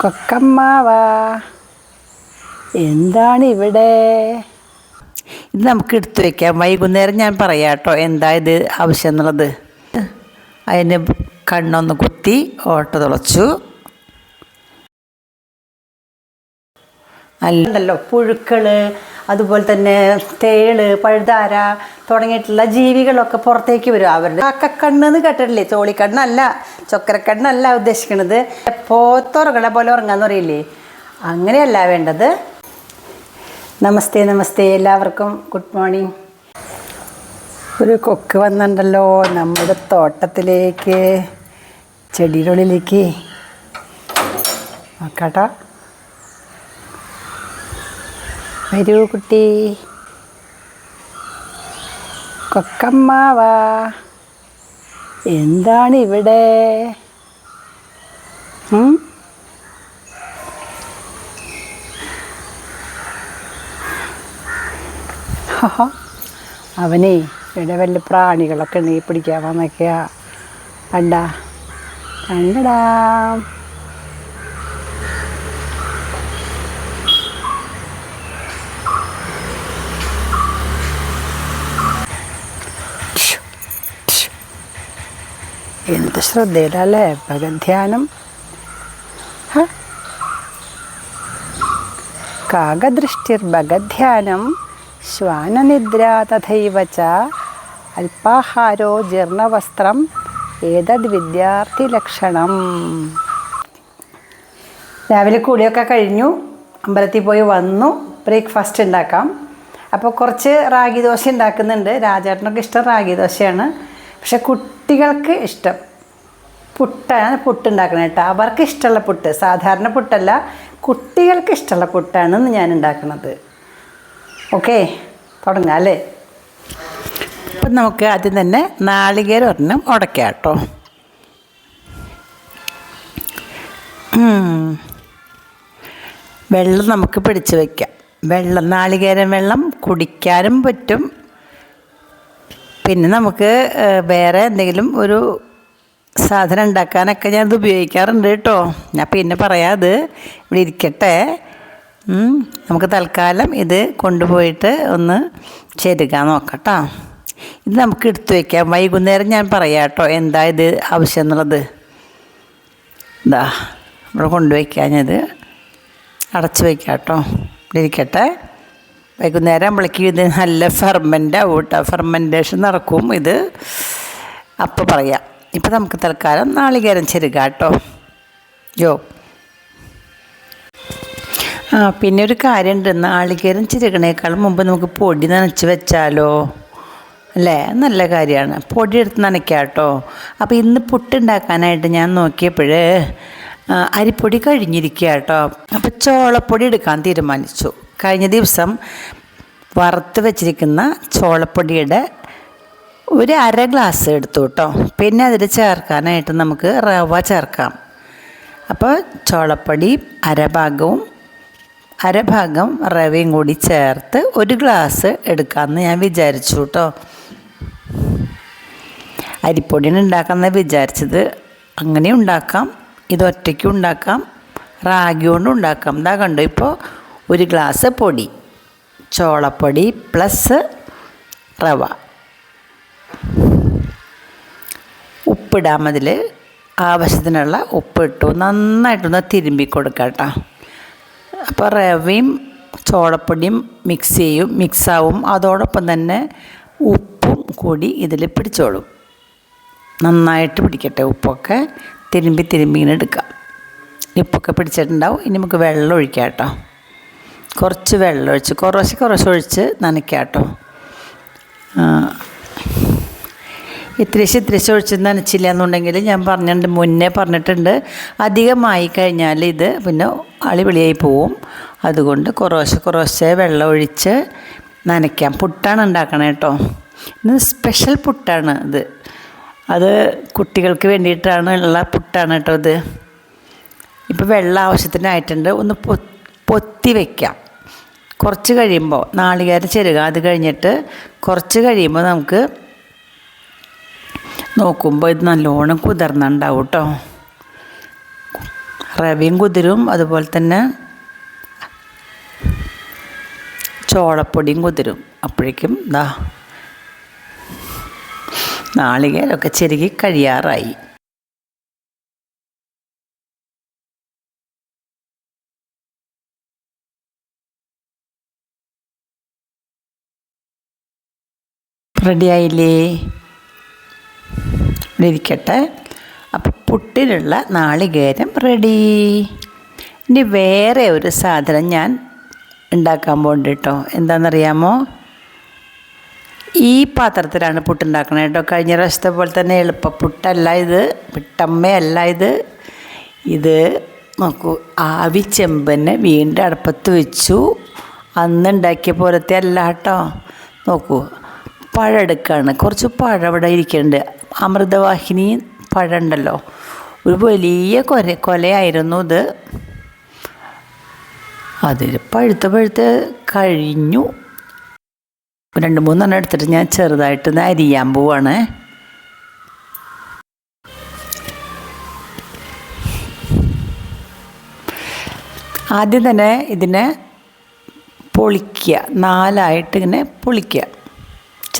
കൊക്കമ്മാവാ. എന്താണ് ഇവിടെ ഇത് നമുക്ക് എടുത്തു വെക്കാം. വൈകുന്നേരം ഞാൻ പറയാം കേട്ടോ എന്താ ഇത് ആവശ്യം എന്നുള്ളത്. അതിന് കണ്ണൊന്ന് കുത്തി ഓട്ട തുളച്ചു. അല്ലല്ലോ പുഴുക്കൾ അതുപോലെ തന്നെ തേൾ പഴുതാര തുടങ്ങിയിട്ടുള്ള ജീവികളൊക്കെ പുറത്തേക്ക് വരും. അവരുടെ കാക്കക്കണ്ണെന്ന് കേട്ടിട്ടില്ലേ? ചോളിക്കണ്ണല്ല ചൊക്കരക്കണ്ണല്ല ഉദ്ദേശിക്കുന്നത് പോത്തുറങ്ങണ പോലെ ഉറങ്ങാന്ന് പറയില്ലേ അങ്ങനെയല്ല വേണ്ടത്. നമസ്തേ നമസ്തേ എല്ലാവർക്കും. ഗുഡ് മോർണിംഗ് ഒരു കൊക്ക് വന്നിട്ടുണ്ടല്ലോ നമ്മുടെ തോട്ടത്തിലേക്ക് ചെടിയുടെ ഉള്ളിലേക്ക് നോക്കാട്ടോ. വരൂ കുട്ടി. കൊക്കമ്മാവാ. എന്താണ് ഇവിടെ. അവനേ ഇവിടെ വല്ല പ്രാണികളൊക്കെ ഉണ്ടെങ്കിൽ പിടിക്കാൻ വന്നൊക്കെയാ കണ്ടാ. കണ്ടടാ. എന്ത് ശ്രദ്ധയിലല്ലേ ഭഗധ്യാനം ഹ? കാകദൃഷ്ടിർഭഗധ്യാനം ശ്വാനനിദ്ര തഥൈവ ച. അല്പാഹാരോ ജീർണവസ്ത്രം. ഏതദ് വിദ്യാർത്ഥി ലക്ഷണം. രാവിലെ കൂടിയൊക്കെ കഴിഞ്ഞു. അമ്പലത്തിൽ പോയി വന്നു. ബ്രേക്ക്ഫാസ്റ്റ് ഉണ്ടാക്കാം. അപ്പോൾ കുറച്ച് റാഗി ദോശ ഉണ്ടാക്കുന്നുണ്ട്. രാജേട്ടനൊക്കെ ഇഷ്ടം റാഗി ദോശയാണ്. പക്ഷെ കുട്ടികൾക്ക് ഇഷ്ടം. പുട്ടാണ് പുട്ട് കേട്ടോ. അവർക്ക് ഇഷ്ടമുള്ള പുട്ട്. സാധാരണ പുട്ടല്ല കുട്ടികൾക്ക് ഇഷ്ടമുള്ള പുട്ടാണ് ഇന്ന് ഞാൻ ഉണ്ടാക്കുന്നത് ഓക്കെ? തുടങ്ങാം അല്ലേ? അപ്പം നമുക്ക് ആദ്യം തന്നെ നാളികേര ഒരെണ്ണം ഉടക്കാം കേട്ടോ. വെള്ളം നമുക്ക് പിടിച്ച് വയ്ക്കാം വെള്ളം നാളികേരം വെള്ളം കുടിക്കാനും പറ്റും. പിന്നെ നമുക്ക് വേറെ എന്തെങ്കിലും ഒരു സാധനം ഉണ്ടാക്കാനൊക്കെ ഞാനത് ഉപയോഗിക്കാറുണ്ട് കേട്ടോ. ഞാൻ പിന്നെ പറയാത് ഇവിടെ ഇരിക്കട്ടെ. നമുക്ക് തൽക്കാലം ഇത് കൊണ്ടുപോയിട്ട് ഒന്ന് ചേരുക നോക്കട്ടോ. ഇത് നമുക്ക് എടുത്തു വയ്ക്കാം വൈകുന്നേരം ഞാൻ പറയാം കേട്ടോ എന്താ ഇത് ആവശ്യം എന്നുള്ളത്. ഇതാ ഇവിടെ കൊണ്ടുവയ്ക്കാഞ്ഞത് അടച്ചു വയ്ക്കാം കേട്ടോ. ഇരിക്കട്ടെ. വൈകുന്നേരം ആകുമ്പോഴേക്കും ഇത് നല്ല ഫെർമെന്റ് ആവും കേട്ടോ ഫെർമെന്റേഷൻ നടക്കും ഇത്. അപ്പോൾ പറയാം. ഇപ്പം നമുക്ക് തൽക്കാലം നാളികേരം ചെരുക കേട്ടോ യോ ആ പിന്നെ ഒരു കാര്യമുണ്ട് നാളികേരം ചിരകണേക്കാളും മുമ്പ് നമുക്ക് പൊടി നനച്ച് വെച്ചാലോ? അല്ലേ? നല്ല കാര്യമാണ് പൊടി എടുത്ത് നനയ്ക്കാം കേട്ടോ അപ്പോൾ ഇന്ന് പുട്ടുണ്ടാക്കാനായിട്ട് ഞാൻ നോക്കിയപ്പോൾ അരിപ്പൊടി കഴിഞ്ഞിരിക്കുക കേട്ടോ അപ്പോൾ ചോളപ്പൊടി എടുക്കാൻ തീരുമാനിച്ചു. കഴിഞ്ഞ ദിവസം വറുത്ത് വെച്ചിരിക്കുന്ന ചോളപ്പൊടിയുടെ ഒരു അര ഗ്ലാസ് എടുത്തു കേട്ടോ പിന്നെ അതിൽ ചേർക്കാനായിട്ട് നമുക്ക് റവ ചേർക്കാം. അപ്പോൾ ചോളപ്പൊടി അരഭാഗവും അരഭാഗം റവയും കൂടി ചേർത്ത് ഒരു ഗ്ലാസ് എടുക്കാമെന്ന് ഞാൻ വിചാരിച്ചു കേട്ടോ അരിപ്പൊടിയാണ് ഉണ്ടാക്കാമെന്ന് വിചാരിച്ചത്. അങ്ങനെ ഉണ്ടാക്കാം. ഇത് ഒറ്റയ്ക്കും ഉണ്ടാക്കാം. റാഗി കൊണ്ടും ഉണ്ടാക്കാം. ഇതാ കണ്ടോ? ഇപ്പോൾ ഒരു ഗ്ലാസ് പൊടി. ചോളപ്പൊടി പ്ലസ് റവ. ഉപ്പിടാം അതിൽ ആവശ്യത്തിനുള്ള ഉപ്പിട്ടു. നന്നായിട്ടൊന്ന് തിരുമ്പി കൊടുക്കാം കേട്ടോ അപ്പോൾ റവയും ചോളപ്പൊടിയും മിക്സ് ചെയ്യും മിക്സാവും അതോടൊപ്പം തന്നെ ഉപ്പും കൂടി ഇതിൽ പിടിച്ചോളും. നന്നായിട്ട് പിടിക്കട്ടെ ഉപ്പൊക്കെ. തിരുമ്പി തിരുമ്പി ഇങ്ങനെ എടുക്കാം. ഉപ്പൊക്കെ പിടിച്ചിട്ടുണ്ടാവും. ഇനി നമുക്ക് വെള്ളം ഒഴിക്കാം കേട്ടോ കുറച്ച് വെള്ളം ഒഴിച്ച് കുറച്ച് കുറച്ച് ഒഴിച്ച് നനയ്ക്കാം കേട്ടോ ഇത്തിരിശ് ഇത്തിരിശ് ഒഴിച്ച് നനച്ചില്ല എന്നുണ്ടെങ്കിൽ ഞാൻ പറഞ്ഞിട്ടുണ്ട് മുന്നേ പറഞ്ഞിട്ടുണ്ട് അധികമായി കഴിഞ്ഞാൽ ഇത് പിന്നെ അളിവിളിയായി പോവും. അതുകൊണ്ട് കുറേശ്ശെ കുറേശ്ശെ വെള്ളം ഒഴിച്ച് നനയ്ക്കാം. പുട്ടാണ് ഉണ്ടാക്കണേ കേട്ടോ. ഇന്ന് സ്പെഷ്യൽ പുട്ടാണ് ഇത്. അത് കുട്ടികൾക്ക് വേണ്ടിയിട്ടാണ് ഉള്ള പുട്ടാണ് കേട്ടോ ഇത്. ഇപ്പോൾ വെള്ളം ആവശ്യത്തിനായിട്ടുണ്ട്. ഒന്ന് പൊ പൊത്തി വയ്ക്കാം കുറച്ച് കഴിയുമ്പോൾ നാളികേരം ചെരുക അത് കഴിഞ്ഞിട്ട് കുറച്ച് കഴിയുമ്പോൾ നമുക്ക് നോക്കുമ്പോൾ ഇത് നല്ലോണം കുതിർന്നുണ്ടാവും കേട്ടോ റവയും കുതിരും അതുപോലെ തന്നെ ചോളപ്പൊടിയും കുതിരും. അപ്പോഴേക്കും ദാ നാളികേരമൊക്കെ ചെരുകി കഴിയാറായി. റെഡിയായില്ലേ? ഇരിക്കട്ടെ. അപ്പോൾ പുട്ടിനുള്ള നാളികേരം റെഡി. ഇനി വേറെ ഒരു സാധനം ഞാൻ ഉണ്ടാക്കാൻ പോകുന്നുണ്ട് കേട്ടോ എന്താണെന്നറിയാമോ ഈ പാത്രത്തിലാണ് പുട്ടുണ്ടാക്കണത് കേട്ടോ കഴിഞ്ഞ പ്രാവശ്യത്തെ പോലെ തന്നെ എളുപ്പ എളുപ്പപ്പുട്ടല്ല ഇത്. പിട്ടമ്മയല്ല ഇത്. ഇത് നോക്കൂ ആവി ചെമ്പനെ വീണ്ടും അടുപ്പത്ത് വെച്ചു. അന്ന് ഉണ്ടാക്കിയ പോലത്തെ അല്ല കേട്ടോ നോക്കൂ പഴം എടുക്കുകയാണ് കുറച്ച് പഴം ഇവിടെ ഇരിക്കുന്നുണ്ട്. അമൃതവാഹിനി പഴം ഉണ്ടല്ലോ ഒരു വലിയ കൊല കൊലയായിരുന്നു ഇത്. അതിൽ പഴുത്ത് പഴുത്ത് കഴിഞ്ഞു. രണ്ട് മൂന്നെണ്ണം എടുത്തിട്ട് ഞാൻ ചെറുതായിട്ട് ഒന്ന് അരിയാൻ പോവാണ്. ആദ്യം തന്നെ ഇതിനെ പൊളിക്കുക. നാലായിട്ട് ഇങ്ങനെ പൊളിക്കുക.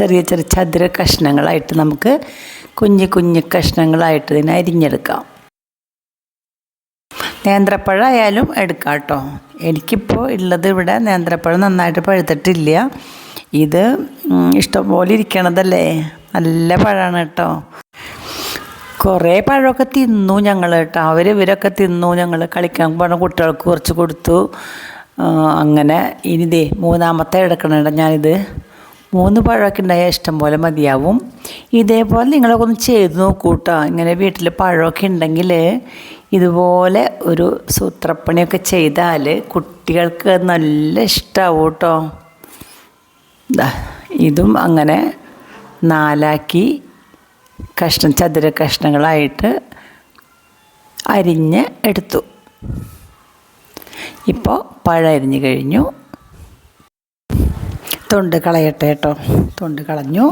ചെറിയ ചെറിയ ചതുര കഷ്ണങ്ങളായിട്ട് നമുക്ക് കുഞ്ഞു കുഞ്ഞു കഷ്ണങ്ങളായിട്ട് ഇതിനെ അരിഞ്ഞെടുക്കാം. നേന്ത്രപ്പഴമായാലും എടുക്കാം കേട്ടോ. എനിക്കിപ്പോൾ ഉള്ളത് ഇവിടെ നേന്ത്രപ്പഴം നന്നായിട്ട് പഴുത്തിട്ടില്ല. ഇത് ഇഷ്ടംപോലെ ഇരിക്കണതല്ലേ? നല്ല പഴമാണ് കേട്ടോ. കുറേ പഴമൊക്കെ തിന്നു ഞങ്ങൾ കേട്ടോ. അവർ ഇവരൊക്കെ തിന്നു ഞങ്ങൾ കളിക്കാൻ പോണ കുട്ടികൾക്ക് കുറച്ച് കൊടുത്തു. അങ്ങനെ ഇനി ദേ മൂന്നാമത്തെ എടുക്കണേണ്ട ഞാനിത്. മൂന്ന് പഴമൊക്കെ ഇഷ്ടം പോലെ മതിയാവും. ഇതേപോലെ നിങ്ങളൊക്കെ ഒന്ന് ചെയ്ത് നോക്കൂ കേട്ടോ ഇങ്ങനെ വീട്ടിൽ പഴമൊക്കെ ഉണ്ടെങ്കിൽ ഇതുപോലെ ഒരു സൂത്രപ്പണിയൊക്കെ ചെയ്താൽ കുട്ടികൾക്ക് നല്ല ഇഷ്ടമാവും കേട്ടോ ഇതും അങ്ങനെ നാലാക്കി കഷ്ണം ചതുര കഷ്ണങ്ങളായിട്ട് അരിഞ്ഞ് എടുത്തു. ഇപ്പോൾ പഴം അരിഞ്ഞ് കഴിഞ്ഞു. തൊണ്ട് കളയട്ടെ കേട്ടോ. തൊണ്ട് കളഞ്ഞു.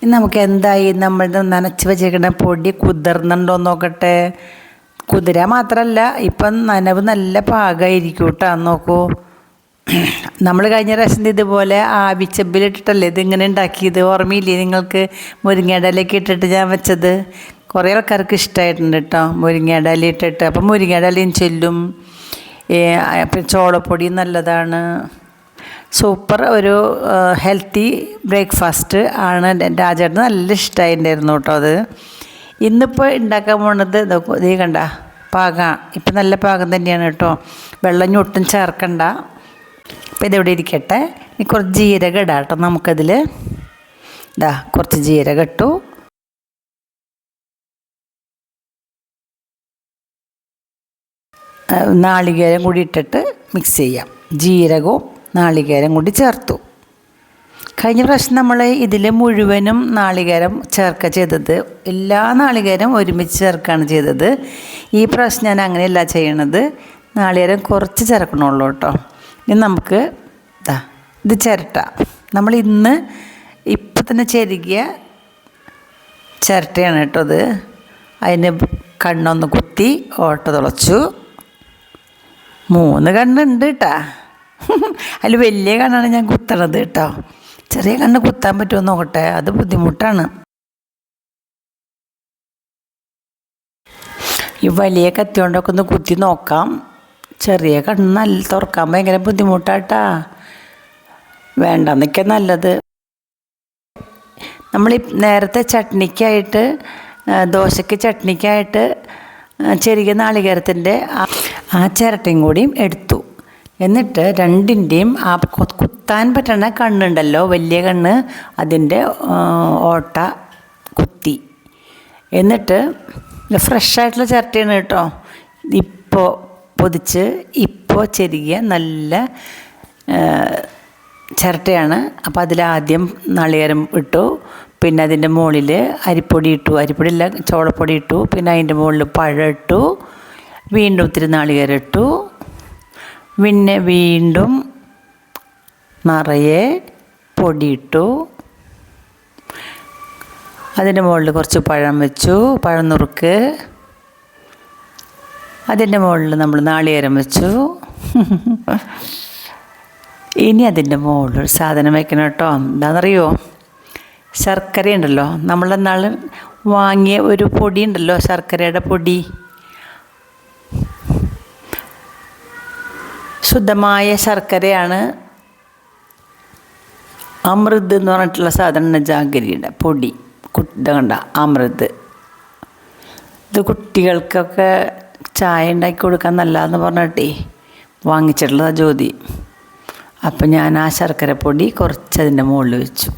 ഇനി നമുക്ക് എന്തായി? നമ്മൾ നനച്ച് വെച്ചേക്കുന്ന പൊടി കുതിർന്നുണ്ടോ നോക്കട്ടെ. കുതിര മാത്രമല്ല ഇപ്പം നനവ് നല്ല പാകമായിരിക്കും കേട്ടോ. നോക്കൂ. നമ്മൾ കഴിഞ്ഞ പ്രാവശ്യം ഇതുപോലെ ആവിച്ചെമ്പിലിട്ടിട്ടല്ലേ ഇതിങ്ങനെ ഉണ്ടാക്കിയത്? ഓർമ്മയില്ലേ നിങ്ങൾക്ക്? മുരിങ്ങയുടെ ഇലയൊക്കെ ഇട്ടിട്ട് ഞാൻ വെച്ചത്. കുറേ ആൾക്കാർക്ക് ഇഷ്ടമായിട്ടുണ്ട് കേട്ടോ മുരിങ്ങയുടെ ഇല ഇട്ടിട്ട്. അപ്പം മുരിങ്ങയുടെ ഇലയും ചെല്ലും. ചോളപ്പൊടിയും ചോളപ്പൊടി നല്ലതാണ്. സൂപ്പർ ഒരു ഹെൽത്തി ബ്രേക്ക്ഫാസ്റ്റ് ആണ് രാജേട്ടന് നല്ല ഇഷ്ടമായിട്ടുണ്ടായിരുന്നു കേട്ടോ അത്. ഇന്നിപ്പോൾ ഉണ്ടാക്കാൻ പോണത് ഇതേ കണ്ട പാകം. ഇപ്പം നല്ല പാകം തന്നെയാണ് കേട്ടോ. വെള്ളം ഒട്ടും ചേർക്കണ്ട. അപ്പോൾ ഇതെവിടെ ഇരിക്കട്ടെ? ഇനി കുറച്ച് ജീരകം ഇടാം കേട്ടോ നമുക്കതിൽ ഇതാ കുറച്ച് ജീരകം ഇട്ടു. നാളികേരം കൂടി ഇട്ടിട്ട് മിക്സ് ചെയ്യാം. ജീരകവും നാളികേരം കൂടി ചേർത്തു. കഴിഞ്ഞ പ്രാവശ്യം നമ്മൾ ഇതിൽ മുഴുവനും നാളികേരം ചേർക്കുക ചെയ്തത്. എല്ലാ നാളികേരം ഒരുമിച്ച് ചേർക്കുകയാണ് ചെയ്തത്. ഈ പ്രാവശ്യം ഞാൻ അങ്ങനെയല്ല ചെയ്യണത്. നാളികേരം കുറച്ച് ചേർക്കണുള്ളൂ കേട്ടോ. ഇനി നമുക്ക് ഇതാ ഇത് ചിരട്ട. നമ്മൾ ഇന്ന് ഇപ്പം തന്നെ ചെരുകിയ ചിരട്ടയാണ് കേട്ടോ അത് അതിന് കണ്ണൊന്ന് കുത്തി ഓട്ട തുളച്ചു. മൂന്ന് കണ്ണുണ്ട് കേട്ടാ. അതിൽ വലിയ കണ്ണാണ് ഞാൻ കുത്തണത് കേട്ടോ. ചെറിയ കണ്ണ് കുത്താൻ പറ്റുമോ നോക്കട്ടെ. അത് ബുദ്ധിമുട്ടാണ്. ഈ വലിയ കത്തി കൊണ്ടൊക്കെ ഒന്ന് കുത്തി നോക്കാം. ചെറിയ കണ്ണ് നല്ല തുറക്കാൻ ഭയങ്കര ബുദ്ധിമുട്ടാട്ടാ. വേണ്ടെന്നൊക്കെ നല്ലത്. നമ്മൾ നേരത്തെ ചട്നിക്കായിട്ട് ദോശയ്ക്ക് ചട്നിക്കായിട്ട് ചെറിയ നാളികേരത്തിന്റെ ആ ചിരട്ടയും കൂടിയും എടുത്തു. എന്നിട്ട് രണ്ടിന്റെയും ആ കുത്താൻ പറ്റണ കണ്ണുണ്ടല്ലോ വലിയ കണ്ണ് അതിന്റെ ഓട്ട കുത്തി. എന്നിട്ട് ഫ്രഷായിട്ടുള്ള ചിരട്ടയാണ് കേട്ടോ. ഇപ്പോൾ പൊതിച്ച് ഇപ്പോൾ ചെരുകിയ നല്ല ചിരട്ടയാണ്. അപ്പോൾ അതിലാദ്യം നളികരം ഇട്ടു പിന്നെ അതിന്റെ മുകളിൽ അരിപ്പൊടി ഇട്ടു. അരിപ്പൊടി ഇല്ല ചോളപ്പൊടി ഇട്ടു. പിന്നെ അതിന്റെ മുകളിൽ പഴം ഇട്ടു. വീണ്ടും ഒത്തിരി നാളികേരം ഇട്ടു. പിന്നെ വീണ്ടും നിറയെ പൊടിയിട്ടു. അതിന്റെ മുകളിൽ കുറച്ച് പഴം വെച്ചു. പഴം നുറുക്ക്. അതിന്റെ മുകളിൽ നമ്മൾ നാളികേരം വെച്ചു. ഇനി അതിന്റെ മുകളിൽ ഒരു സാധനം വെക്കണം കേട്ടോ. എന്താണെന്നറിയോ? ശർക്കര ഉണ്ടല്ലോ നമ്മളെന്നാൾ വാങ്ങിയ ഒരു പൊടി ഉണ്ടല്ലോ ശർക്കരയുടെ പൊടി. ശുദ്ധമായ ശർക്കരയാണ് അമൃത് എന്ന് പറഞ്ഞിട്ടുള്ള സാധാരണ ജാഗരിയുടെ പൊടി. കുട്ട കണ്ട അമൃത്. ഇത് കുട്ടികൾക്കൊക്കെ ചായ ഉണ്ടാക്കി കൊടുക്കാൻ നല്ലതെന്ന് പറഞ്ഞിട്ടേ വാങ്ങിച്ചിട്ടുള്ളതാ ജ്യോതി. അപ്പം ഞാൻ ആ ശർക്കര പൊടി കുറച്ച് അതിന്റെ മുകളിൽ വെച്ചു.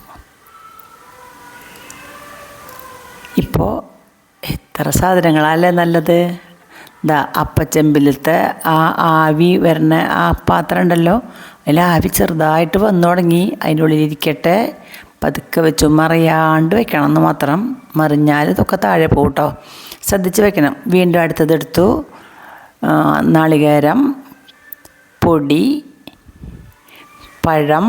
ഇപ്പോൾ എത്ര സാധനങ്ങളല്ലേ നല്ലത്? ഇതാ അപ്പച്ചെമ്പിലത്തെ ആ ആവി വരുന്ന ആ പാത്രം ഉണ്ടല്ലോ അതിൽ ആവി ചെറുതായിട്ട് വന്നു തുടങ്ങി. അതിന്റെ ഉള്ളിലിരിക്കട്ടെ പതുക്കെ വെച്ചു മറിയാണ്ട് വെക്കണം എന്ന് മാത്രം. മറിഞ്ഞാൽ ഇതൊക്കെ താഴെ പോകും കേട്ടോ ശ്രദ്ധിച്ച് വെക്കണം. വീണ്ടും അടുത്തതെടുത്തു നാളികേരം പൊടി പഴം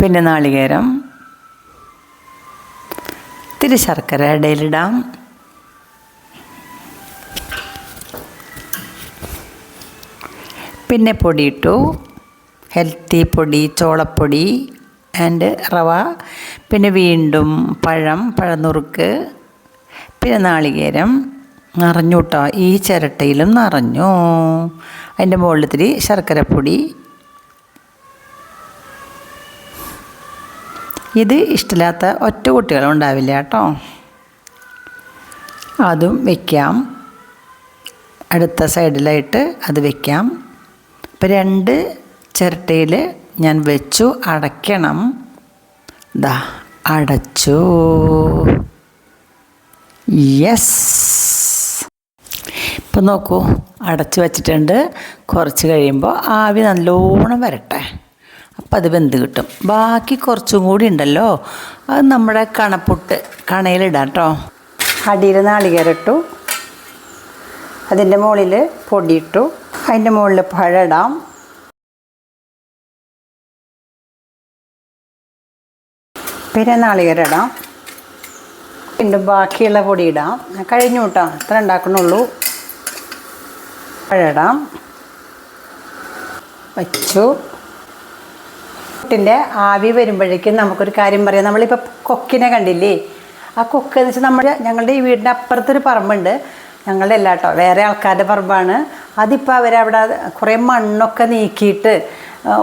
പിന്നെ നാളികേരം. ഇത്തിരി ശർക്കര ഇടയിലിടാം. പിന്നെ പൊടിയിട്ടു ഹെൽത്തി പൊടി ചോളപ്പൊടി ആൻഡ് റവ. പിന്നെ വീണ്ടും പഴം പഴനുറുക്ക് പിന്നെ നാളികേരം. നിറഞ്ഞു കേട്ടോ ഈ ചിരട്ടയിലും നിറഞ്ഞു. അതിന്റെ മുകളിൽ ഇത്തിരി ശർക്കരപ്പൊടി ഇത് ഇഷ്ടമില്ലാത്ത ഒറ്റ കുട്ടികളും ഉണ്ടാവില്ല കേട്ടോ. അതും വയ്ക്കാം അടുത്ത സൈഡിലായിട്ട് അത് വയ്ക്കാം ഇപ്പം രണ്ട് ചിരട്ടയിൽ ഞാൻ വെച്ചു അടയ്ക്കണം. ദാ അടച്ചു. യെസ് ഇപ്പം നോക്കൂ അടച്ചു വച്ചിട്ടുണ്ട്. കുറച്ച് കഴിയുമ്പോൾ ആവി നല്ലോണം വരട്ടെ. അപ്പം അത് വെന്ത് കിട്ടും. ബാക്കി കുറച്ചും കൂടി ഉണ്ടല്ലോ. അത് നമ്മുടെ കണപ്പുട്ട് കണയിലിടാം കേട്ടോ അടിയിൽ നാളികേരട്ടു അതിന്റെ മുകളിൽ പൊടിയിട്ടു അതിന്റെ മുകളിൽ പഴമിടാം പിന്നെ നാളികേരടാം വീണ്ടും ബാക്കിയുള്ള പൊടി ഇടാം. കഴിഞ്ഞു കേട്ടോ. അത്ര ഉണ്ടാക്കണുള്ളൂ പഴമിടാം വച്ചു. പുട്ടിന്റെ ആവി വരുമ്പോഴേക്കും നമുക്കൊരു കാര്യം പറയാം. നമ്മളിപ്പോൾ കൊക്കിനെ കണ്ടില്ലേ? ആ കൊക്ക് എന്ന് വെച്ചാൽ നമ്മുടെ ഞങ്ങളുടെ ഈ വീടിന്റെ അപ്പുറത്തൊരു പറമ്പുണ്ട്. ഞങ്ങളുടെ അല്ല കേട്ടോ വേറെ ആൾക്കാരുടെ പറമ്പാണ്. അതിപ്പോൾ അവരവിടെ കുറേ മണ്ണൊക്കെ നീക്കിയിട്ട്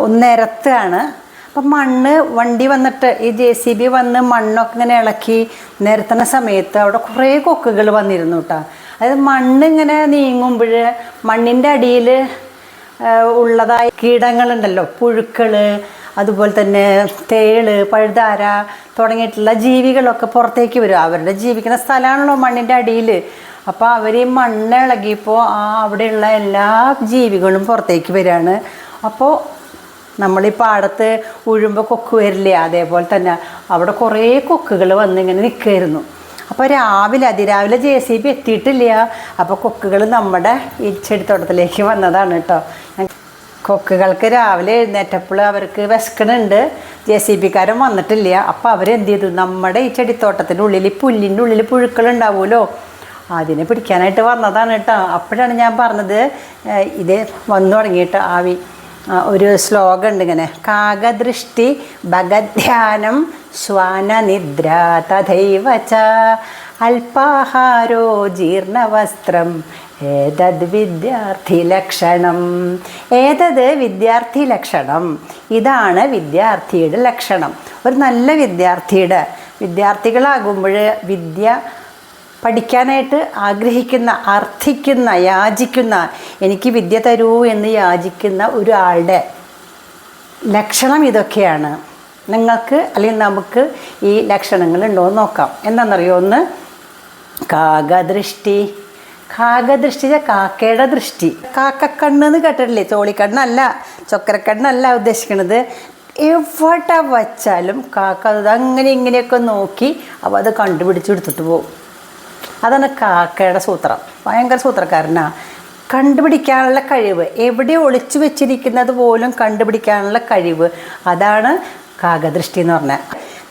ഒന്നിരത്താണ് ഒന്ന് അപ്പം മണ്ണ് വണ്ടി വന്നിട്ട് ഈ ജെ സി ബി വന്ന് മണ്ണൊക്കെ ഇങ്ങനെ ഇളക്കി നിരത്തുന്ന സമയത്ത് അവിടെ കുറേ കൊക്കുകൾ വന്നിരുന്നു കേട്ടോ. അതായത് മണ്ണ് ഇങ്ങനെ നീങ്ങുമ്പോൾ മണ്ണിന്റെ അടിയിൽ ഉള്ളതായ കീടങ്ങളുണ്ടല്ലോ പുഴുക്കൾ അതുപോലെ തന്നെ തേൾ പഴുതാര തുടങ്ങിയിട്ടുള്ള ജീവികളൊക്കെ പുറത്തേക്ക് വരും. അവരുടെ ജീവിക്കുന്ന സ്ഥലമാണല്ലോ മണ്ണിന്റെ അടിയിൽ. അപ്പോൾ അവർ ഈ മണ്ണ് ഇളകിയപ്പോൾ ആ അവിടെയുള്ള എല്ലാ ജീവികളും പുറത്തേക്ക് വരികയാണ്. അപ്പോൾ നമ്മൾ ഈ പാടത്ത് ഉഴുമ്പോൾ കൊക്ക് വരില്ലേ അതേപോലെ തന്നെ അവിടെ കുറേ കൊക്കുകൾ വന്നിങ്ങനെ നിൽക്കുമായിരുന്നു അപ്പോൾ രാവിലെ അതിരാവിലെ ജെ സി ബി എത്തിയിട്ടില്ല. അപ്പോൾ കൊക്കുകൾ നമ്മുടെ ഈ ചെടിത്തോട്ടത്തിലേക്ക് വന്നതാണ് കേട്ടോ. കൊക്കുകൾക്ക് രാവിലെ എഴുന്നേറ്റപ്പോൾ അവർക്ക് വിശക്കണുണ്ട് ജെ സി ബിക്കാരൻ വന്നിട്ടില്ല. അപ്പോൾ അവരെന്ത് ചെയ്തു നമ്മുടെ ഈ ചെടിത്തോട്ടത്തിന്റെ ഉള്ളിൽ ഈ പുല്ലിന്റെ ഉള്ളിൽ പുഴുക്കളുണ്ടാവുമല്ലോ അതിനെ പിടിക്കാനായിട്ട് വന്നതാണ് കേട്ടോ. അപ്പോഴാണ് ഞാൻ പറഞ്ഞത് ഇത് വന്നു തുടങ്ങിയിട്ട് ആവി. ഒരു ശ്ലോകം ഉണ്ട് ഇങ്ങനെ. കാകദൃഷ്ടി ഭഗധ്യാനം ശ്വാനനിദ്ര തഥൈവ ച അല്പാഹാരോ ജീർണവസ്ത്രം ഏതത് വിദ്യാർത്ഥി ലക്ഷണം? ഏതത് വിദ്യാർത്ഥി ലക്ഷണം? ഇതാണ് വിദ്യാർത്ഥിയുടെ ലക്ഷണം. ഒരു നല്ല വിദ്യാർത്ഥിയുടെ വിദ്യാർത്ഥികളാകുമ്പോൾ വിദ്യ പഠിക്കാനായിട്ട് ആഗ്രഹിക്കുന്ന അർത്ഥിക്കുന്ന യാചിക്കുന്ന എനിക്ക് വിദ്യ തരൂ എന്ന് യാചിക്കുന്ന ഒരാളുടെ ലക്ഷണം ഇതൊക്കെയാണ്. നിങ്ങൾക്ക് അല്ലെങ്കിൽ നമുക്ക് ഈ ലക്ഷണങ്ങൾ ഉണ്ടോ എന്ന് നോക്കാം. എന്താണെന്നറിയോ? ഒന്ന് കാകദൃഷ്ടി. കാകദൃഷ്ടി വെച്ചാൽ കാക്കയുടെ ദൃഷ്ടി. കാക്കക്കണ്ണ് എന്ന് കേട്ടിട്ടില്ലേ? ചോളിക്കണ്ണല്ല ചൊക്കരക്കണ്ണല്ല ഉദ്ദേശിക്കുന്നത് എവിടെ വച്ചാലും കാക്ക അത് അങ്ങനെ ഇങ്ങനെയൊക്കെ നോക്കി അവ അത് കണ്ടുപിടിച്ചെടുത്തിട്ട് പോകും അതാണ് കാക്കയുടെ സൂത്രം. ഭയങ്കര സൂത്രക്കാരനാ. കണ്ടുപിടിക്കാനുള്ള കഴിവ്. എവിടെ ഒളിച്ചു വെച്ചിരിക്കുന്നത് പോലും കണ്ടുപിടിക്കാനുള്ള കഴിവ്. അതാണ് കാകദൃഷ്ടി എന്ന് പറഞ്ഞാൽ.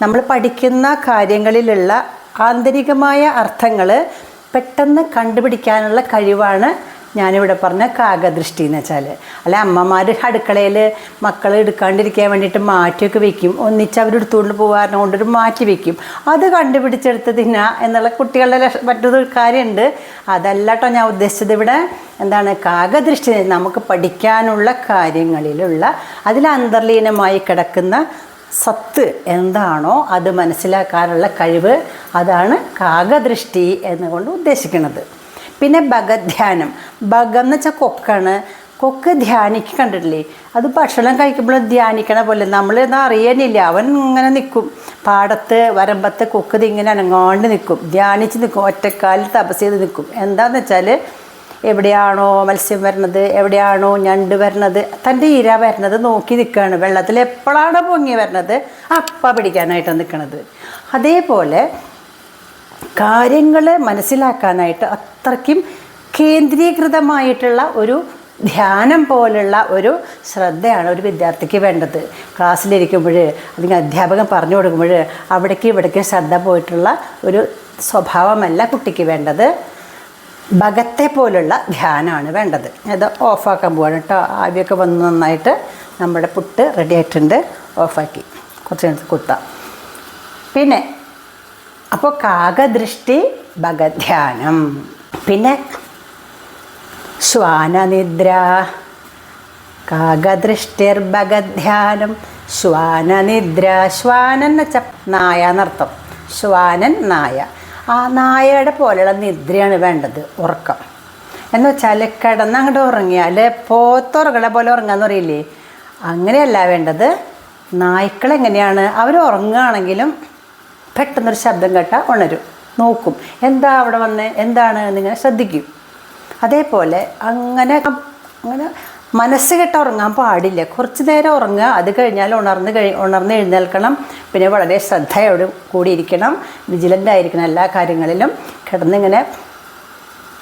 നമ്മൾ പഠിക്കുന്ന കാര്യങ്ങളിലുള്ള ആന്തരികമായ അർത്ഥങ്ങൾ പെട്ടെന്ന് കണ്ടുപിടിക്കാനുള്ള കഴിവാണ് ഞാനിവിടെ പറഞ്ഞ കാകദൃഷ്ടി എന്ന് വെച്ചാൽ. അല്ല അമ്മമാർ അടുക്കളയിൽ മക്കൾ എടുക്കാണ്ടിരിക്കാൻ വേണ്ടിയിട്ട് മാറ്റിയൊക്കെ വെക്കും. ഒന്നിച്ച് അവരെടുത്തുകൊണ്ട് പോകാറിനെ കൊണ്ടൊരു മാറ്റി വെക്കും. അത് കണ്ടുപിടിച്ചെടുത്ത് തിന്നുക എന്നുള്ള കുട്ടികളുടെ മറ്റൊരു കാര്യമുണ്ട്. അതല്ല കേട്ടോ ഞാൻ ഉദ്ദേശിച്ചത് ഇവിടെ. എന്താണ് കാകദൃഷ്ടി നമുക്ക് പഠിക്കാനുള്ള കാര്യങ്ങളിലുള്ള അതിൽ അന്തർലീനമായി കിടക്കുന്ന സത്ത് എന്താണോ അത് മനസ്സിലാക്കാനുള്ള കഴിവ് അതാണ് കാകദൃഷ്ടി എന്നുകൊണ്ട് ഉദ്ദേശിക്കുന്നത്. പിന്നെ ഭഗധ്യാനം. ഭഗം എന്ന് വെച്ചാൽ കൊക്കാണ്. കൊക്ക് ധ്യാനിക്ക് കണ്ടിട്ടില്ലേ? അത് ഭക്ഷണം കഴിക്കുമ്പോൾ ധ്യാനിക്കണ പോലെ നമ്മൾ അറിയാനില്ല അവൻ ഇങ്ങനെ നിൽക്കും പാടത്ത് വരമ്പത്ത് കൊക്ക് ഇങ്ങനെ അനങ്ങാണ്ട് നിൽക്കും ധ്യാനിച്ച് നിൽക്കും ഒറ്റക്കാലിൽ തപസ് ചെയ്ത് നിൽക്കും എന്താണെന്ന് വെച്ചാൽ എവിടെയാണോ മത്സ്യം വരണത് എവിടെയാണോ ഞണ്ട് വരണത് തന്റെ ഇര വരണത് നോക്കി നിൽക്കുകയാണ്. വെള്ളത്തിൽ എപ്പോഴാണോ പൊങ്ങി വരണത് അപ്പ പിടിക്കാനായിട്ടാണ് നിൽക്കുന്നത് അതേപോലെ കാര്യങ്ങൾ മനസ്സിലാക്കാനായിട്ട് അത്രയ്ക്കും കേന്ദ്രീകൃതമായിട്ടുള്ള ഒരു ധ്യാനം പോലുള്ള ഒരു ശ്രദ്ധയാണ് ഒരു വിദ്യാർത്ഥിക്ക് വേണ്ടത്. ക്ലാസ്സിലിരിക്കുമ്പോൾ അല്ലെങ്കിൽ അധ്യാപകൻ പറഞ്ഞു കൊടുക്കുമ്പോൾ അവിടേക്ക് ഇവിടേക്ക് ശ്രദ്ധ പോയിട്ടുള്ള ഒരു സ്വഭാവമല്ല കുട്ടിക്ക് വേണ്ടത്. ഭഗത്തെ പോലുള്ള ധ്യാനമാണ് വേണ്ടത്. അത് ഓഫാക്കാൻ പോവാണ് കേട്ടോ. ആവിയൊക്കെ വന്ന് നന്നായിട്ട് നമ്മുടെ പുട്ട് റെഡി ആയിട്ടുണ്ട്. ഓഫാക്കി. കുറച്ച് നേരത്തെ കുത്താം. പിന്നെ അപ്പോൾ കാകദൃഷ്ടി ഭഗധ്യാനം. പിന്നെ ശ്വാനനിദ്ര. കാകദൃഷ്ടിർ ഭഗധ്യാനം. ശ്വാനനിദ്ര. ശ്വാനൻ വെച്ചാൽ നായ എന്നർത്ഥം. ശ്വാനൻ നായ. ആ നായയുടെ പോലെയുള്ള നിദ്രയാണ് വേണ്ടത് ഉറക്കം. എന്ന് വെച്ചാൽ കിടന്ന് അങ്ങോട്ട് ഉറങ്ങിയാൽ പോത്തുറകളെ പോലെ ഉറങ്ങാന്ന് പറയില്ലേ? അങ്ങനെയല്ല വേണ്ടത്. നായ്ക്കൾ എങ്ങനെയാണ്? അവർ ഉറങ്ങുകയാണെങ്കിലും പെട്ടെന്നൊരു ശബ്ദം കേട്ടാൽ ഉണരും നോക്കും. എന്താ അവിടെ വന്ന്? എന്താണ്? എന്നിങ്ങനെ ശ്രദ്ധിക്കും. അതേപോലെ അങ്ങനെ അങ്ങനെ മനസ്സ് കെട്ട ഉറങ്ങാൻ പാടില്ല. കുറച്ച് നേരം ഉറങ്ങുക അത് കഴിഞ്ഞാൽ ഉണർന്ന് കഴി ഉണർന്ന് എഴുന്നേൽക്കണം. പിന്നെ വളരെ ശ്രദ്ധയോട് കൂടിയിരിക്കണം. വിജിലന്റ് ആയിരിക്കണം എല്ലാ കാര്യങ്ങളിലും. കിടന്നിങ്ങനെ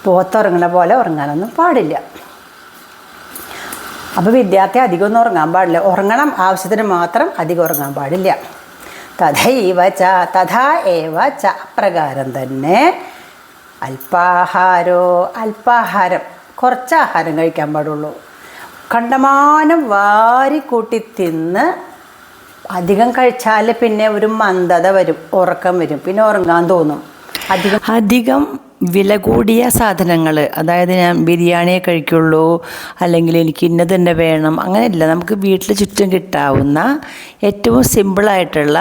പോത്തുറങ്ങണ പോലെ ഉറങ്ങാനൊന്നും പാടില്ല. അപ്പോൾ വിദ്യാർത്ഥി അധികം ഒന്നും ഉറങ്ങാൻ പാടില്ല. ഉറങ്ങണം ആവശ്യത്തിന് മാത്രം അധികം ഉറങ്ങാൻ പാടില്ല. തഥൈവ ച തഥാ ഏവ ച അപ്രകാരം തന്നെ. അല്പാഹാരോ അല്പാഹാരം കുറച്ച് ആഹാരം കഴിക്കാൻ പാടുള്ളൂ. കണ്ടമാനം വാരിക്കൂട്ടി തിന്ന് അധികം കഴിച്ചാൽ പിന്നെ ഒരു മന്ദത വരും ഉറക്കം വരും. പിന്നെ ഉറങ്ങാൻ തോന്നും. അധികം അധികം വില കൂടിയ സാധനങ്ങൾ അതായത് ഞാൻ ബിരിയാണിയെ കഴിക്കുള്ളൂ അല്ലെങ്കിൽ എനിക്ക് ഇന്നത് തന്നെ വേണം അങ്ങനെയല്ല. നമുക്ക് വീട്ടിൽ ചുറ്റും കിട്ടാവുന്ന ഏറ്റവും സിമ്പിളായിട്ടുള്ള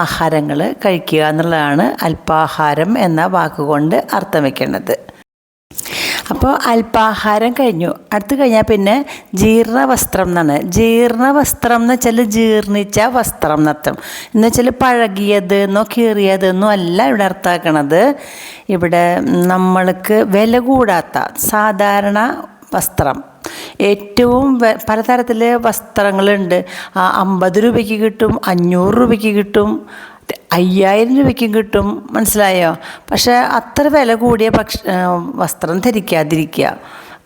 ആഹാരങ്ങൾ കഴിക്കുക എന്നുള്ളതാണ് അല്പാഹാരം എന്ന വാക്കുകൊണ്ട് അർത്ഥം വയ്ക്കേണ്ടത് അപ്പോൾ അല്പാഹാരം കഴിഞ്ഞു. അടുത്ത് കഴിഞ്ഞാൽ പിന്നെ ജീർണ വസ്ത്രം എന്നാണ്. ജീർണ വസ്ത്രം എന്ന് വെച്ചാൽ ജീർണിച്ച വസ്ത്രം എന്നർത്ഥം. എന്ന് വെച്ചാൽ പഴകിയത് എന്നോ കീറിയത് എന്നോ അല്ല ഇവിടെ അർത്ഥമാക്കണത്. ഇവിടെ നമ്മൾക്ക് വില കൂടാത്ത സാധാരണ വസ്ത്രം. ഏറ്റവും പലതരത്തിലെ വസ്ത്രങ്ങളുണ്ട്. അമ്പത് രൂപയ്ക്ക് കിട്ടും അഞ്ഞൂറ് രൂപയ്ക്ക് കിട്ടും അയ്യായിരം രൂപയ്ക്കും കിട്ടും മനസ്സിലായോ? പക്ഷേ അത്ര വില കൂടിയ പക്ഷ വസ്ത്രം ധരിക്കാതിരിക്കുക.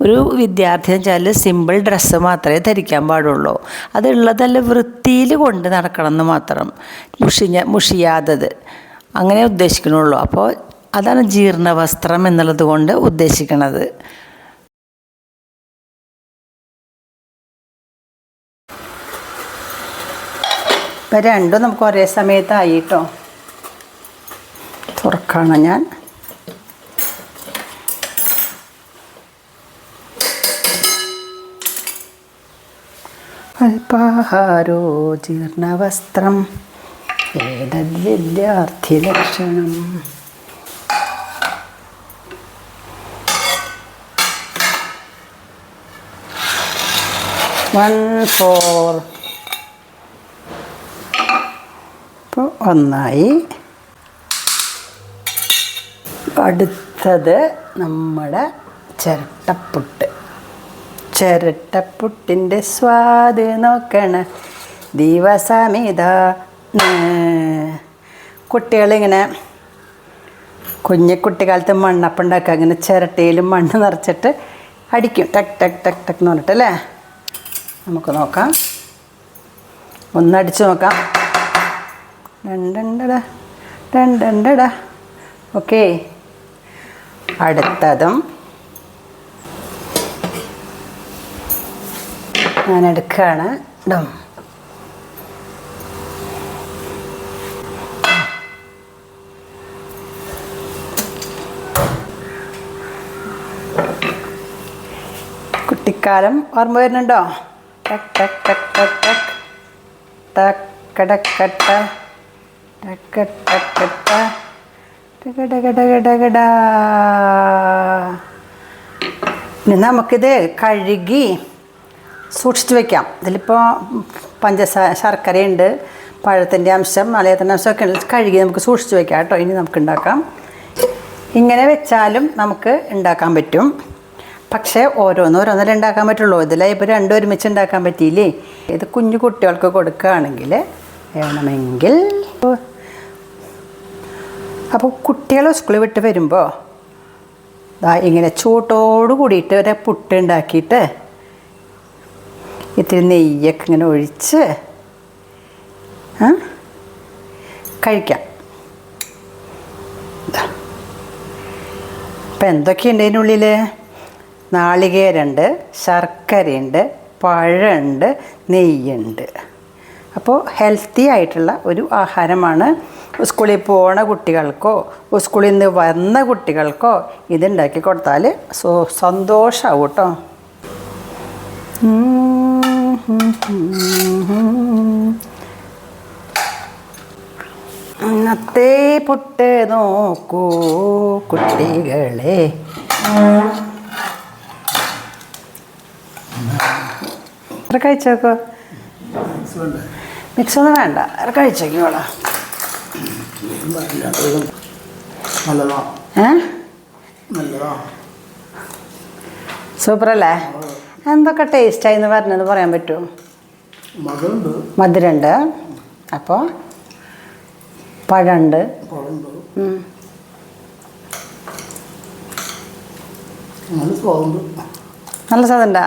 ഒരു വിദ്യാർത്ഥി എന്ന് വെച്ചാൽ സിമ്പിൾ ഡ്രസ്സ് മാത്രമേ ധരിക്കാൻ പാടുള്ളൂ. അതുള്ളതല്ല വൃത്തിയിൽ കൊണ്ട് നടക്കണം എന്ന് മാത്രം. മുഷിഞ്ഞ മുഷിയാതത് അങ്ങനെ ഉദ്ദേശിക്കണുള്ളൂ. അപ്പോൾ അതാണ് ജീർണവസ്ത്രം എന്നുള്ളത് കൊണ്ട് ഉദ്ദേശിക്കണത്. ഇപ്പം രണ്ടും നമുക്ക് ഒരേ സമയത്തായി കേട്ടോ തുറക്കണം ഞാൻ. അല്പാഹാരോ ജീർണവസ്ത്രം. ഏതദ്വിദ്യാർത്ഥി ലക്ഷണം. വൺ ഫോർ ഇപ്പോൾ ഒന്നായി. അടുത്തത് നമ്മുടെ ചിരട്ടപ്പുട്ട്. ചിരട്ടപ്പുട്ടിന്റെ സ്വാദ് നോക്കണ. ദിവസമിത കുട്ടികളിങ്ങനെ കുഞ്ഞു കുട്ടിക്കാലത്ത് മണ്ണപ്പുണ്ടാക്കുക. അങ്ങനെ ചിരട്ടയിലും മണ്ണ് നിറച്ചിട്ട് അടിക്കും. ടക് ടക് ടക് ടക്ക് എന്ന് പറഞ്ഞിട്ട് അല്ലേ? നമുക്ക് നോക്കാം. ഒന്നടിച്ച് നോക്കാം. ഓക്കെ. അടുത്തതും ഞാൻ എടുക്കുകയാണ് ഡം. കുട്ടിക്കാലം ഓർമ്മ വരുന്നുണ്ടോ? ടക് ടക് ടക് ടക് ടക്. ടക്കടക്കട്ട ടക്കട്ടക്കട്ട ടകടകടകടകടാ. ഇനി നമുക്കിത് കഴുകി സൂക്ഷിച്ചു വെക്കാം. ഇതിലിപ്പോൾ പഞ്ചസാര ശർക്കരയുണ്ട് പഴത്തിന്റെ അംശം മലയത്തിന്റെ അംശമൊക്കെ ഉണ്ട്. കഴുകി നമുക്ക് സൂക്ഷിച്ചു വെക്കാം കേട്ടോ. ഇനി നമുക്ക് ഉണ്ടാക്കാം. ഇങ്ങനെ വെച്ചാലും നമുക്ക് ഉണ്ടാക്കാൻ പറ്റും. പക്ഷേ ഓരോന്ന് ഓരോന്നല്ലേ ഉണ്ടാക്കാൻ പറ്റുള്ളൂ. ഇതിലെ ഇപ്പോൾ രണ്ടും ഒരുമിച്ച് ഉണ്ടാക്കാൻ പറ്റിയില്ലേ? ഇത് കുഞ്ഞു കുട്ടികൾക്ക് കൊടുക്കുകയാണെങ്കിൽ വേണമെങ്കിൽ അപ്പോൾ കുട്ടികൾ സ്കൂളിൽ വിട്ട് വരുമ്പോൾ ഇങ്ങനെ ചൂട്ടോട് കൂടിയിട്ട് ഒരു പുട്ട് ഉണ്ടാക്കിയിട്ട് ഇത്തിരി നെയ്യൊക്കെ ഇങ്ങനെ ഒഴിച്ച് കഴിക്കാം. അപ്പം എന്തൊക്കെയുണ്ട് അതിനുള്ളിൽ നാളികേരുണ്ട് ശർക്കരയുണ്ട് പഴമുണ്ട് നെയ്യുണ്ട്. അപ്പോൾ ഹെൽത്തി ആയിട്ടുള്ള ഒരു ആഹാരമാണ്. സ്കൂളിൽ പോണ കുട്ടികൾക്കോ സ്കൂളിൽ നിന്ന് വന്ന കുട്ടികൾക്കോ ഇതുണ്ടാക്കി കൊടുത്താൽ സോ സന്തോഷമാവും കേട്ടോ ഇന്നത്തെ പുട്ട് നോക്കൂ കുട്ടികളെ. കഴിച്ചോക്കോ. മിക്സ് ഒന്നും വേണ്ട അത് കഴിച്ചോക്കോളാ സൂപ്പറല്ലേ? എന്തൊക്കെ ടേസ്റ്റായി എന്ന് പറഞ്ഞത് പറയാൻ പറ്റുമോ മധുരണ്ട് മധുരമുണ്ട്. അപ്പോൾ പഴമുണ്ട്. നല്ല സാധനണ്ടാ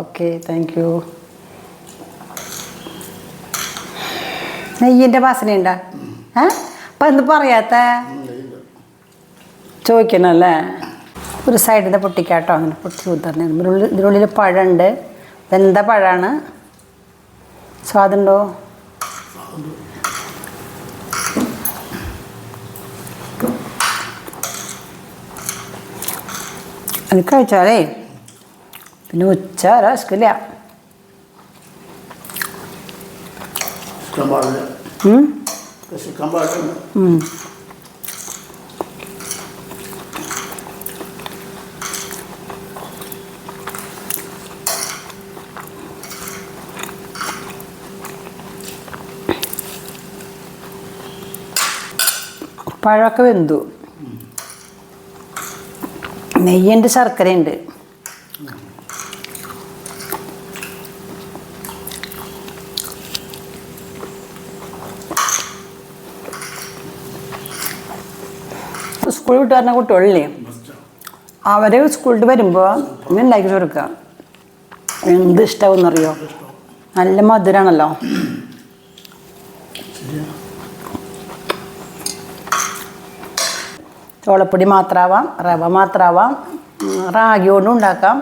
ഓക്കെ താങ്ക് യു നെയ്യിന്റെ വാസനയുണ്ടാ? ഏ? അപ്പം എന്ത് പറയാത്ത? ചോദിക്കണല്ലേ? ഒരു സൈഡിൽ പൊട്ടിക്കാട്ടോ അങ്ങനെ പൊട്ടി കുത്തറിന് ഇതിനുള്ളിൽ ഇതിനുള്ളിൽ പഴമുണ്ട് പഴമാണ് സ്വാദുണ്ടോ? അത് കഴിച്ചാലേ. പിന്നെ ഉച്ച രസിക്കില്ല പഴമൊക്കെ വെന്തു. നെയ്യുണ്ട് ശർക്കരയുണ്ട്. സ്കൂൾ വിട്ട് പറഞ്ഞ കുട്ടികളില്ലേ അവർ സ്കൂളിൽ വരുമ്പോൾ ഇങ്ങനെ ഉണ്ടാക്കി കൊടുക്കുക എന്ത് ഇഷ്ടമാവുമെന്നറിയോ നല്ല മധുരാണല്ലോ. ചോളപ്പൊടി മാത്രമാവാം റവ മാത്രമാവാം റാഗി കൊണ്ടും ഉണ്ടാക്കാം.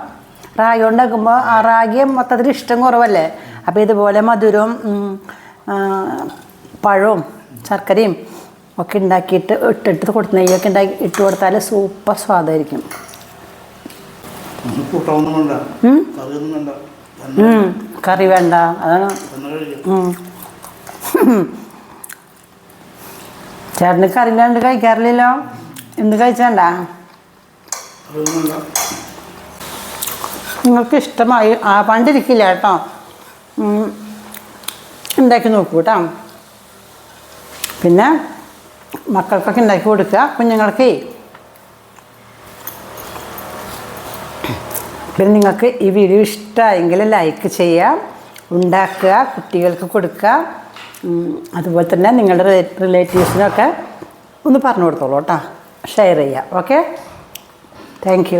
റാഗി ഉണ്ടാക്കുമ്പോൾ ആ റാഗി മൊത്തത്തിൽ ഇഷ്ടം കുറവല്ലേ? അപ്പോൾ ഇതുപോലെ മധുരവും പഴവും ശർക്കരയും ഒക്കെ ഉണ്ടാക്കിയിട്ട് ഇട്ടിട്ട് കൊടുത്ത് നെയ്യൊക്കെ ഉണ്ടാക്കി ഇട്ട് കൊടുത്താൽ സൂപ്പർ സ്വാദായിരിക്കും. കറി വേണ്ട. അതാണ്. ചേട്ടന് കറി കറിയില്ലാണ്ട് കഴിക്കാറില്ലല്ലോ? എന്ത് കഴിച്ചണ്ട? നിങ്ങൾക്ക് ഇഷ്ടമായി. ആ പണ്ടിരിക്കില്ല കേട്ടോ. ഉണ്ടാക്കി നോക്കൂ കേട്ടോ പിന്നെ? മക്കൾക്കൊക്കെ ഉണ്ടാക്കി കൊടുക്കുക കുഞ്ഞുങ്ങൾക്ക്. പിന്നെ നിങ്ങൾക്ക് ഈ വീഡിയോ ഇഷ്ടമായെങ്കിൽ ലൈക്ക് ചെയ്യാം ഉണ്ടാക്കുക കുട്ടികൾക്ക് കൊടുക്കുക. അതുപോലെ തന്നെ നിങ്ങളുടെ റിലേറ്റീവ്സിനൊക്കെ ഒന്ന് പറഞ്ഞു കൊടുത്തോളൂ കേട്ടോ. ഷെയർ ചെയ്യാം ഓക്കെ താങ്ക്